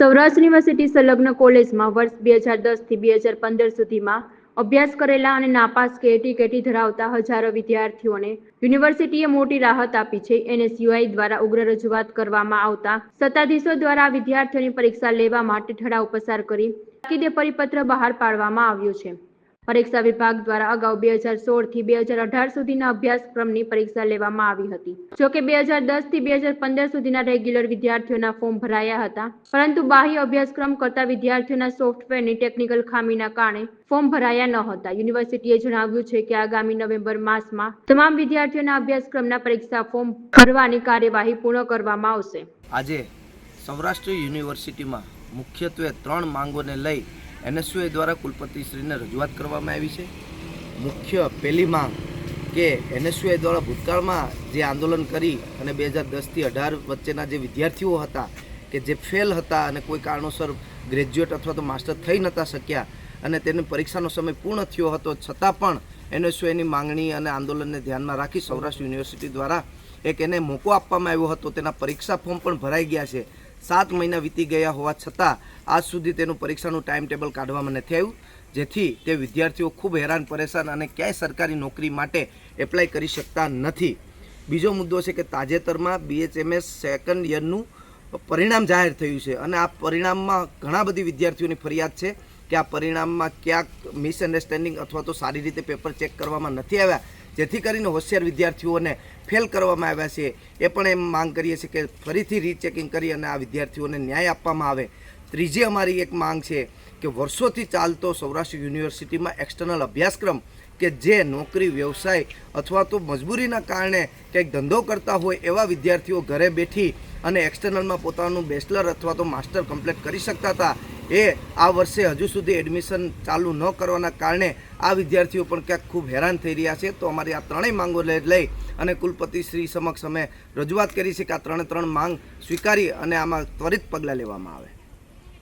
Saurashtra university સંલગ્ન કોલેજમાં વર્ષ બે હજાર દસથી બે હજાર પંદર સુધીમાં અભ્યાસ કરેલા અને નાપાસ કે એટી કેટી ધરાવતા હજારો વિદ્યાર્થીઓને યુનિવર્સિટીએ મોટી રાહત આપી છે. એનએસયુઆઈ દ્વારા ઉગ્ર રજૂઆત કરવામાં આવતા સત્તાધીશો દ્વારા વિદ્યાર્થીઓની પરીક્ષા લેવા માટે ઠરાવ પસાર કરી તાકીદે પરિપત્ર બહાર પાડવામાં આવ્યો છે. પરીક્ષા વિભાગ દ્વારા અગાઉ બે હજાર સોળથી બે હજાર અઢાર સુધીના અભ્યાસક્રમની પરીક્ષા લેવામાં આવી હતી. જો કે બે હજાર દસથી બે હજાર પંદર સુધીના રેગ્યુલર વિદ્યાર્થીઓના ફોર્મ ભરાયા હતા. પરંતુ બાહ્ય અભ્યાસક્રમ કરતા વિદ્યાર્થીઓના સોફ્ટવેરની ટેકનિકલ ખામીના કારણે ફોર્મ ભરાયા ન હતા. યુનિવર્સિટીએ જણાવ્યું છે કે આગામી નવેમ્બર માસમાં તમામ વિદ્યાર્થીઓના અભ્યાસક્રમના પરીક્ષા ફોર્મ ભરવાની કાર્યવાહી પૂર્ણ કરવામાં આવશે. આજે સૌરાષ્ટ્ર યુનિવર્સિટીમાં મુખ્યત્વે ત્રણ માંગોને લઈ એનએસયુએ દ્વારા કુલપતિશ્રીને રજૂઆત કરવામાં આવી છે. મુખ્ય પહેલી માંગ કે એનએસયુએ દ્વારા ભૂતકાળમાં જે આંદોલન કરી અને બે હજાર દસથી અઢાર વચ્ચેના જે વિદ્યાર્થીઓ હતા કે જે ફેલ હતા અને કોઈ કારણોસર ગ્રેજ્યુએટ અથવા તો માસ્ટર થઈ નહોતા શક્યા અને તેની પરીક્ષાનો સમય પૂર્ણ થયો હતો, છતાં પણ એનએસયુએની માંગણી અને આંદોલનને ધ્યાનમાં રાખી સૌરાષ્ટ્ર યુનિવર્સિટી દ્વારા એક એને મોકો આપવામાં આવ્યો હતો. તેના પરીક્ષા ફોર્મ પણ ભરાઈ ગયા છે. સાત મહિના વીતી ગયા હોવા છતાં, આજ સુધી તેનું પરીક્ષાનું ટાઈમ ટેબલ કાઢવામાં નથી આવ્યું. જેથી તે વિદ્યાર્થીઓ ખૂબ હેરાન, પરેશાન અને ક્યાંય સરકારી નોકરી માટે એપ્લાય કરી શકતા નથી. બીજો મુદ્દો છે કે તાજેતરમાં બીએચએમએસ સેકન્ડ યરનું પરિણામ જાહેર થયું છે અને આ પરિણામમાં ઘણા બધી વિદ્યાર્થીઓની ફરિયાદ છે કે આ પરિણામમાં ક્યાંક મિસઅન્ડરસ્ટેન્ડિંગ અથવા તો સારી રીતે પેપર ચેક કરવામાં નથી આવ્યા. જેથી કરીને હોશિયાર વિદ્યાર્થીઓને ફેલ કરવામાં આવ્યા છે. એ પણ એમ માંગ કરીએ છીએ કે ફરીથી રીચેકિંગ કરી અને આ વિદ્યાર્થીઓને ન્યાય આપવામાં આવે. ત્રીજી અમારી એક માંગ છે કે વર્ષોથી ચાલતો સૌરાષ્ટ્ર યુનિવર્સિટીમાં એક્સટર્નલ અભ્યાસક્રમ કે જે નોકરી, વ્યવસાય અથવા તો મજબૂરીના કારણે કંઈક ધંધો કરતા હોય એવા વિદ્યાર્થીઓ ઘરે બેઠી અને એક્સટર્નલમાં પોતાનું બેચલર અથવા તો માસ્ટર કમ્પ્લીટ કરી શકતા હતા. એ આ વર્ષે હજુ સુધી એડમિશન ચાલુ ન કરવાના કારણે આ વિદ્યાર્થીઓ પણ ક્યાંક ખૂબ હેરાન થઈ રહ્યા છે. તો અમારી આ ત્રણેય માંગો લઈ અને કુલપતિ શ્રી સમક્ષ અમે રજૂઆત કરી છે કે આ ત્રણે ત્રણ માંગ સ્વીકારી અને આમાં ત્વરિત પગલાં લેવામાં આવે.